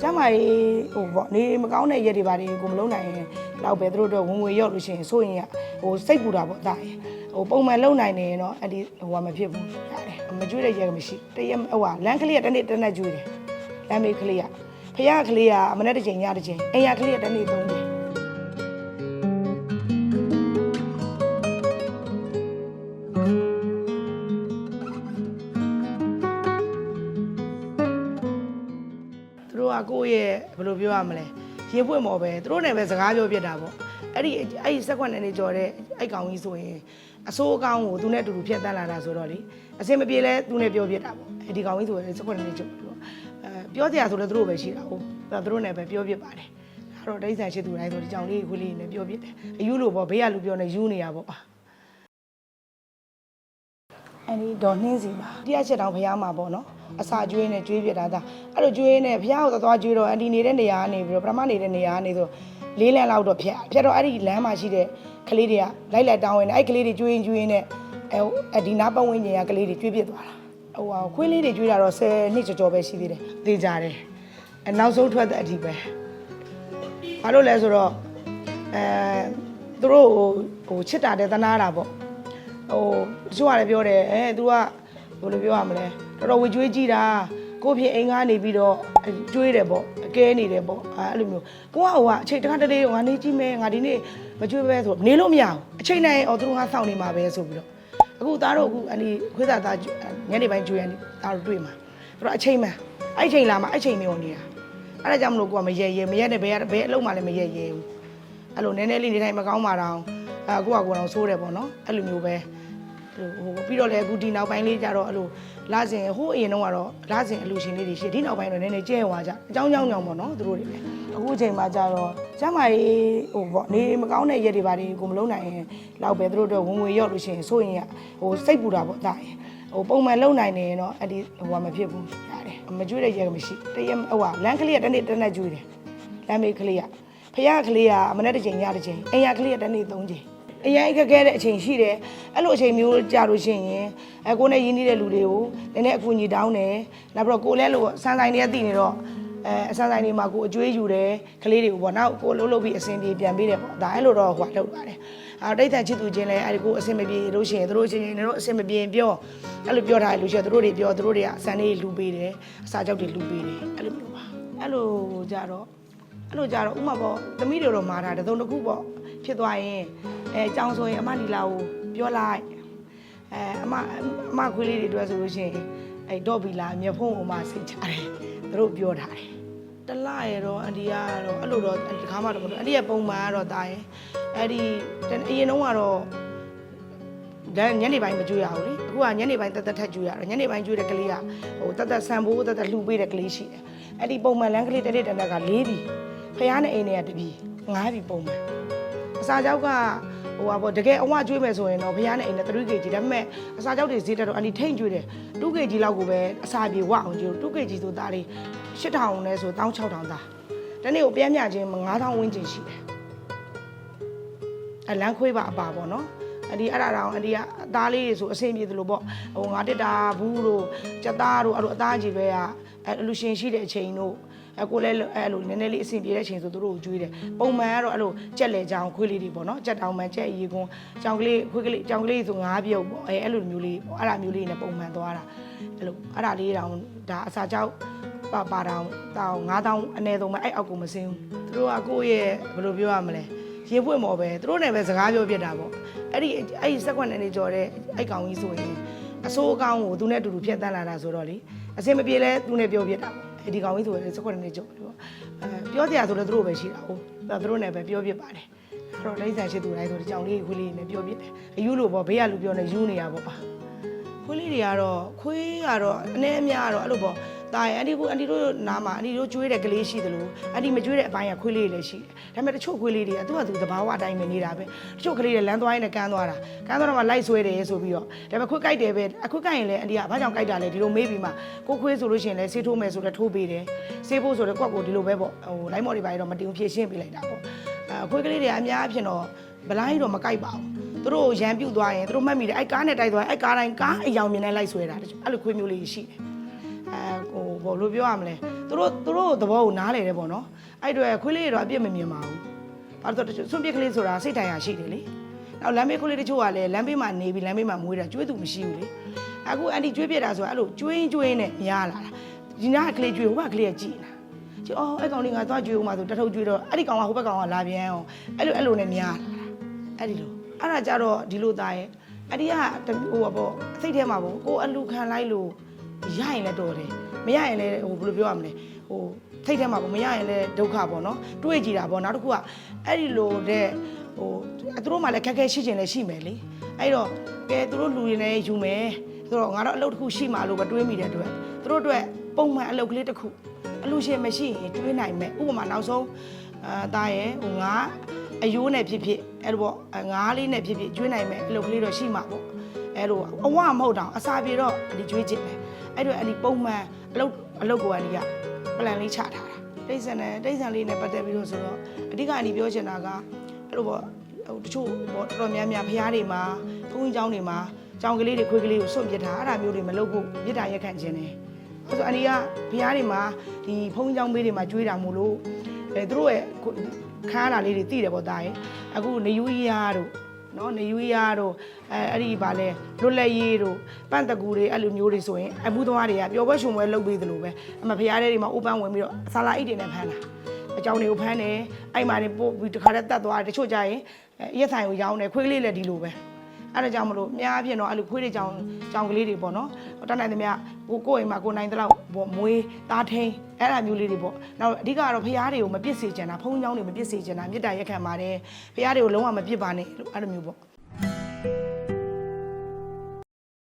ကျမ်းမာရေးဟိုပေါ့နေမကောင်းတဲ့ရက်တွေပါတွေကိုမလုံးနိုင်ရင်တော့ပဲသူတို့တော့ဝင်ငွေရောက်လို့ရှိရင်ဆိုရင်ရဟိုစိတ်ပူတာပေါ့ဒါရင်ဟိုပုံမှန်လုံနိုင်နေရင်တော့အဲ့ဒီဟိုကမဖြစ်ဘူးရတယ်မကျွေးတဲ့ရက်ကမရှိတရက်ဟိုကလမ်းကလေးကတစ်နေ့တစ်နေ့ကျွေးတယ်လမ်းမေးကလေးကဖရကလေးကအမနဲ့တစ်ချိန်ညတစ်ချိန်အိမ်ရကလေးကတစ်နေ့သုံးတယ် ကကိုယ့်ရဲ့ဘယ်လိုပြောရမလဲရေပွင့်မော်ပဲသူတို့နဲ့ပဲစကားပြောပြတာပေါ့အဲ့ဒီအဲ့ဒီစက်ခွက်နဲ့နေကြော်တဲ့အဲ့ကောင်ကြီးဆိုရင်အစိုးအကောင်းကိုသူနဲ့အတူတူဖြတ်တန်းလာတာဆိုတော့လေအစင်မပြေလဲသူနဲ့ပြောပြတာပေါ့အဲ့ဒီကောင်ကြီးဆိုရင်စက်ခွက်နဲ့နေကြော်တယ်ပေါ့အဲပြောစရာဆိုလည်းသူတို့ပဲရှိတာဟုတ်သူတို့နဲ့ပဲပြောပြပါတယ်အဲ့တော့ဒိဋ္ဌာန်ရှိသူတိုင်းဆိုဒီကြောင်လေးခွေးလေးနဲ့ပြောပြတယ်အယူလို့ပေါ့ဘေးကလူပြောနေယူနေရပေါ့အဲ့ဒီဒေါ်နှင်းစီပါတရားချက်တောင်ဖျားမှာပေါ့နော် အစာကျွေးနဲ့ကျွေးပြတာဒါအဲ့လိုကျွေးနဲ့ဖျားကိုသွားကျွေးတော့အန်တီနေတဲ့နေရာကနေပြီးတော့ပထမနေတဲ့နေရာကနေဆိုလေးလမ်းလောက်တော့ဖြတ်ဖြတ်တော့အဲ့ဒီလမ်းမှာရှိတဲ့ကလေးတွေကလိုက်လိုက်တောင်းဝင်နေအဲ့ကလေးတွေကျွေးရင်ကျွေးရင်နဲ့အဲအဒီနာပတ်ဝန်းကျင်ကကလေးတွေကျွေးပြသွားတာဟိုဟာခွေးလေးတွေကျွေးတာတော့10နှစ်ကျော်ကျော်ပဲရှိသေးတယ်သေကြတယ်အနောက်ဆုံးထွက်တဲ့အထိပဲဘာလို့လဲဆိုတော့အဲသူတို့ဟိုဟိုချစ်တာတဲ့သနာတာပေါ့ဟိုတချို့ကလည်းပြောတယ်အဲ तू ကဘယ်လိုပြောရမလဲ တော်တော်ဝေကျွေးကြည့်တာကိုယ့်ဖြစ်အိမ်ကနေပြီးတော့ကျွေးတယ်ပေါ့အကဲနေတယ်ပေါ့အဲအဲ့လိုမျိုးကိုကဟိုကအချိန်တစ်ခါတလေငါနေကြည့်မယ်ငါဒီနေ့မကျွေးပဲဆိုနေလို့မရဘူးအချိန်နိုင်အော်သူတို့ကစောင့်နေမှာပဲဆိုပြီးတော့အခုသားတို့အခုအနီခွေးသားသားညနေပိုင်းကျွေးရနေသားတို့တွေ့မှာသူတို့အချိန်မှန်အဲ့ချိန်လာမှအဲ့ချိန်မျိုးနေတာအဲ့ဒါကြောင့်မလို့ကိုကမရဲရဲမရဲနဲ့ဘယ်ဘယ်အလုံးမှလည်းမရဲရဲဘူးအဲ့လိုနည်းနည်းလေးနေတိုင်းမကောင်းပါတော့အခုကကိုတော့ဆိုးတယ်ပေါ့နော်အဲ့လိုမျိုးပဲ ဟိုပြီးတော့လည်းအခုဒီနောက်ပိုင်းလေးကြတော့အဲ့လိုလာစဉ်ဟိုးအရင်တော့ကတော့လာစဉ်အလူရှင်လေးတွေရှိဒီနောက်ပိုင်းတော့နည်းနည်းကျဲသွားကြအကြောင်းကြောင်းကြောင်းပေါ့နော်သူတို့တွေလည်းအခုအချိန်မှာကြတော့ကျမ်းမာရေးဟိုပေါ့နေမကောင်းတဲ့ရက်တွေပါတွေကိုမလုံးနိုင်ရင်တော့ပဲသူတို့တော့ဝင်ငွေရောက်လို့ရှိရင်ဆိုရင်ရဟိုစိတ်ပူတာပေါ့ဒါရင်ဟိုပုံမှန်လုံနိုင်နေရင်တော့အဲ့ဒီဟိုကမဖြစ်ဘူးရတယ်မကျွေးတဲ့ရက်ကမရှိတရက်ဟိုကလမ်းကလေးကတစ်နေ့တစ်နေ့ကျွေးတယ်လမ်းမေးကလေးကဖရကလေးကအမနဲ့တစ်ချိန်ညတစ်ချိန်အိမ်ရကလေးကတစ်နေ့သုံးချိန် အရင်အခက်ခဲတဲ့အချိန်ရှိတယ်အဲ့လိုအချိန်မျိုးကြာလို့ရှိရင်အဲကိုနဲ့ရင်းနှီးတဲ့လူတွေကိုနည်းနည်းအကူအညီတောင်းတယ်နောက်ပြီးတော့ကိုလည်းလို့ဆန်းဆိုင်တွေကတည်နေတော့အဲအဆန်းဆိုင်တွေမှာကိုအကျွေးယူတယ်ကလေးတွေကိုပေါ့နောက်ကိုလှုပ်လှုပ်ပြီးအဆင်ပြေပြန်ပေးတယ်ပေါ့ဒါအဲ့လိုတော့ဟိုကလုပ်ပါတယ်အဲတိတ်တန်ချစ်သူချင်းလည်းအဲ့ဒီကိုအဆင်မပြေလို့ရှိရင်တို့ချင်းချင်းတို့အဆင်မပြေရင်ပြောအဲ့လိုပြောထားလို့ရှိရင်တို့တွေပြောတို့တွေကအဆန်လေးလူပေးတယ်အစာကြောက်တွေလူပေးတယ်အဲ့လိုမျိုးပါအဲ့လိုကြတော့အဲ့လိုကြတော့ဥမာပေါ့သမီးတွေတော့မာတာတစ်စုံတစ်ခုပေါ့ဖြစ်သွားရင် အဲအကြောင်းဆိုရင်အမလီလာကိုပြောလိုက်အဲအမအမခွေးလေးတွေအတွက်ဆိုလို့ရှိရင်အဲတော့ဘီလာမျက်ဖုံးကိုမှစိတ်ချတယ်သူတို့ပြောထားတယ်တလရတော့အန်ဒီကတော့အဲ့လိုတော့ဒီခါမှတော့မဟုတ်ဘူးအန်ဒီရဲ့ပုံမှန်ကတော့တာရင်အဲ့ဒီအရင်တုန်းကတော့ဒါညနေပိုင်းမကြွရဘူးလေအခုကညနေပိုင်းတက်တက်ထက်ကြွရတယ်ညနေပိုင်းကြွတဲ့ကလေးကဟိုတက်တက်ဆန်ဖို့တက်တက်လှူပေးတဲ့ကလေးရှိတယ်အဲ့ဒီပုံမှန်လမ်းကလေးတစ်နေ့တစ်နက်က၄ပြီဖះနဲ့အိမ်တွေကတပြီငားပြီပုံမှန်အစာကြောက်က ဟိုပါပေါ့တကယ်အဝကျွေးမယ်ဆိုရင်တော့ဖះနဲ့အိမ်နဲ့ 3kg ဒါပေမဲ့အစာကြောက်တွေဈေးတက်တော့အနီထိန်ကျွေးတယ် 2kg လောက်ကိုပဲအစာပြေဝအောင်ကျွေး 2kg ဆိုသားလေး8000နဲ့ဆို16000သားတနေ့ကိုပြန်မြချင်း9000ဝန်းကျင်ရှိတယ်အလန်းခွေးပါအပါပေါ့နော်အဒီအဲ့ဒါတောင်အဒီကအသားလေးတွေဆိုအဆင်ပြေသလိုပေါ့ဟိုငါတစ်တာဘူးတို့ကြက်သားတို့အဲ့လိုအသားကြီးပဲကအဲ့လူရှင်ရှိတဲ့အချိန်တို့ အကိုလည်းအဲ့လိုနည်းနည်းလေးအဆင်ပြေတဲ့အချိန်ဆိုသူတို့ကိုကျွေးတယ်ပုံမှန်ကတော့အဲ့လိုကြက်လေကြောင်ခွေးလေးတွေပေါ့နော်ကြက်တောင်မှန်ကြက်ရီကွန်းကြောင်ကလေးခွေးကလေးကြောင်ကလေးဆိုငါးပြုတ်ပေါ့အဲအဲ့လိုမျိုးလေးပေါ့အဲ့ဒါမျိုးလေးနဲ့ပုံမှန်သွားတာအဲ့လိုအဲ့ဒါလေးတောင်ဒါအစာကြောက်ပါပါတောင်တောင်9000အနည်းဆုံးပဲအဲ့အောက်ကိုမစင်းဘူးသူတို့ကကိုယ့်ရဲ့ဘယ်လိုပြောရမလဲရေပွင့်မော်ပဲသူတို့နဲ့ပဲစကားပြောပြတာပေါ့အဲ့ဒီအဲ့ဒီစက်ကွက်နဲ့နေကြော်တဲ့အဲ့ကောင်ကြီးဆိုရင်အစိုးအကောင်းကိုသူနဲ့အတူတူဖြတ်တန်းလာတာဆိုတော့လေအစင်မပြေလဲသူနဲ့ပြောပြတာပေါ့အဲ့ ဒီကောင်ကြီးဆိုရင်စက်ခွက်နေကြုံတယ်ပေါ့အဲပြောတရားဆိုတော့သူတို့ပဲရှိတာဟုတ်ဒါသူတို့နဲ့ပဲပြောပြပါတယ်အဲ့တော့လိမ့်ဆန်ရှိသူတိုင်းဆိုဒီကြောင်လေးခွေးလေးနဲ့ပြောပြတယ်အယူလို့ပေါ့ဘေးကလူပြောနေယူနေရပေါ့ခွေးလေးတွေကတော့ခွေးကတော့အနည်းအများကတော့အဲ့လိုပေါ့ တာရင်အန်ဒီကအန်ဒီတို့နားမှာအန်ဒီတို့ကျွေးတဲ့ကလေးရှိသလိုအန်ဒီမကျွေးတဲ့အပိုင်းကခွေးလေးတွေလည်းရှိတယ်ဒါပေမဲ့တချို့ခွေးလေးတွေကသူ့ဟာသူသဘာဝအတိုင်းပဲနေတာပဲတချို့ကလေးတွေလမ်းသွားရင်လည်းကန်းသွားတာကန်းသွားတော့မှလိုက်ဆွဲတယ်ဆိုပြီးတော့ဒါပေမဲ့ခွေးကြိုက်တယ်ပဲအခွေးကြိုက်ရင်လည်းအန်ဒီကဘာကြောင့်ကြိုက်တာလဲဒီလိုမေးပြီးမှကိုခွေးဆိုလို့ရှိရင်လည်းဆေးထိုးမယ်ဆိုလည်းထိုးပေးတယ်ဆေးဖို့ဆိုလည်းကွက်ကိုဒီလိုပဲပေါ့ဟိုလိုက်မော်တွေပါတော့မတင်ဖြည့်ရှင်းပေးလိုက်တာပေါ့အခွေးကလေးတွေအများအဖြစ်တော့ဗလိုင်းတော့မကြိုက်ပါဘူးသူတို့ရန်ပြုတ်သွားရင်သူတို့မှတ်မိတယ်အဲ့ကားနဲ့တိုက်သွားရင်အဲ့ကားတိုင်းကားအယောင်မြင်နဲ့လိုက်ဆွဲတာအဲ့လိုခွေးမျိုးလေးရှိတယ်အဲဟို ဘောလို့ပြောရမလဲသူတို့သူတို့သဘောကိုနားလေတယ်ပေါ့နော်အဲ့အတော့ခွေးလေးတွေတော့အပြစ်မမြင်ပါဘူးဘာလို့လဲဆိုတော့ဆွန့်ပစ်ကလေးဆိုတာစိတ်တိုင်းရရှိတယ်လေနောက်လမ်းဘေးခွေးလေးတချို့ကလည်းလမ်းဘေးမှာနေပြီးလမ်းဘေးမှာမွေးတာကျွေးသူမရှိဘူးလေအခုအန်တီကျွေးပြတာဆိုတော့အဲ့လိုကျွေးကျွေးနဲ့များလာတာဒီနားကလေးကျွေးဟိုဘက်ကလေးကကြည်လာကျအော်အဲ့ကောင်လေးငါသွားကျွေးဦးမှာဆိုတထုပ်ကျွေးတော့အဲ့ဒီကောင်ကဟိုဘက်ကောင်ကလာပြန်အောင်အဲ့လိုအဲ့လိုနဲ့များလာတာအဲ့ဒီလိုအဲ့ဒါကြတော့ဒီလိုသားရဲ့အဲ့ဒီကဟိုပေါ့စိတ်ထဲမှာပေါ့ကိုအလူခံလိုက်လို့ရရင်လည်းတော်တယ် မရရင်လည်းဟိုဘယ်လိုပြောရမလဲဟိုစိတ်ထဲမှာပေါ့မရရင်လည်းဒုက္ခပေါ့နော်တွေးကြည့်တာပေါ့နောက်တစ်ခုကအဲ့ဒီလိုတဲ့ဟိုသူတို့မှလည်းခက်ခဲရှိချင်လည်းရှိမယ်လေအဲ့တော့ကဲသူတို့လူတွေလည်းယူမယ်ဆိုတော့ငါတော့အလုပ်တစ်ခုရှိမှလို့ပဲတွေးမိတဲ့အတွက်သူတို့အတွက်ပုံမှန်အလုပ်ကလေးတစ်ခုအလူရှင်မရှိရင်တွေးနိုင်မယ်ဥပမာနောက်ဆုံးအာတားရဲ့ဟိုငါအယိုးနဲ့ဖြစ်ဖြစ်အဲ့လိုပေါ့ငါးလေးနဲ့ဖြစ်ဖြစ်ကျွေးနိုင်မယ်အလုပ်ကလေးတော့ရှိမှာပေါ့အဲ့လိုအဝမဟုတ်တော့အစာပြေတော့ဒီကျွေးချင်တယ်အဲ့တော့အဲ့ဒီပုံမှန် အလုပ်အလုပ်ကိုအနီးကပလန်လေးချထားတာတိတ်ဆန်နဲ့တိတ်ဆန်လေးနဲ့ပတ်သက်ပြီးတော့ဆိုတော့အဓိကအနီပြောချင်တာကအဲ့လိုပေါ့ဟိုတချို့ပေါ့တော်တော်များများဖျားတွေမှာဘုန်းကြီးကျောင်းတွေမှာကျောင်းကလေးတွေခွေးကလေးကိုစွန့်ပစ်တာအဲ့ဒါမျိုးတွေမလုပ်ဖို့မြစ်တာရက်ခံခြင်းတယ်ဆိုတော့အနီကဖျားတွေမှာဒီဘုန်းကြီးကျောင်းဘေးတွေမှာကျွေးတာမို့လို့အဲသူတို့ရဲ့ခါးတာလေးတွေတည်တယ်ပေါ့တာရဲ့အခုနေယူရီယာတို့ နော်နေယူရီယာတို့အဲအဲ့ဒီဗာလဲလွတ်လက်ရေးတို့ပန့်တကူတွေအဲ့လိုမျိုးတွေဆိုရင်အမှုသွားတွေကပျော်ပွဲရှင်ပွဲလုပ်ပေးသလိုပဲအမဖျားတဲ့တွေမှာ open ဝင်ပြီးတော့ဆာလာအိတ်တွေနဲ့ဖမ်းတာအကြောင်းတွေကိုဖမ်းတယ်အဲ့မှာနေပို့ပြီးတခါတည်းတတ်သွားတယ်တချို့ကြရင်အဲရက်ဆိုင်ကိုရောင်းတယ်ခွေးကလေးလည်းဒီလိုပဲ အဲ့ဒါကြောင့်မလို့အများအပြည့်တော့အဲ့လိုခွေးတွေကြောင်ကြောင်ကလေးတွေပေါ့နော်တတ်နိုင်သမျှကိုကိုယ့်အိမ်မှာကိုနိုင်တဲ့လောက်ပေါ့မွေးသားထင်းအဲ့ဒါမျိုးလေးတွေပေါ့နောက်အဓိကကတော့ဖျားတွေကိုမပစ်စေချင်တာဖုံးချောင်းတွေမပစ်စေချင်တာမေတ္တာရက်ခံပါတယ်ဖျားတွေကိုလုံးဝမပစ်ပါနဲ့လို့အဲ့လိုမျိုးပေါ့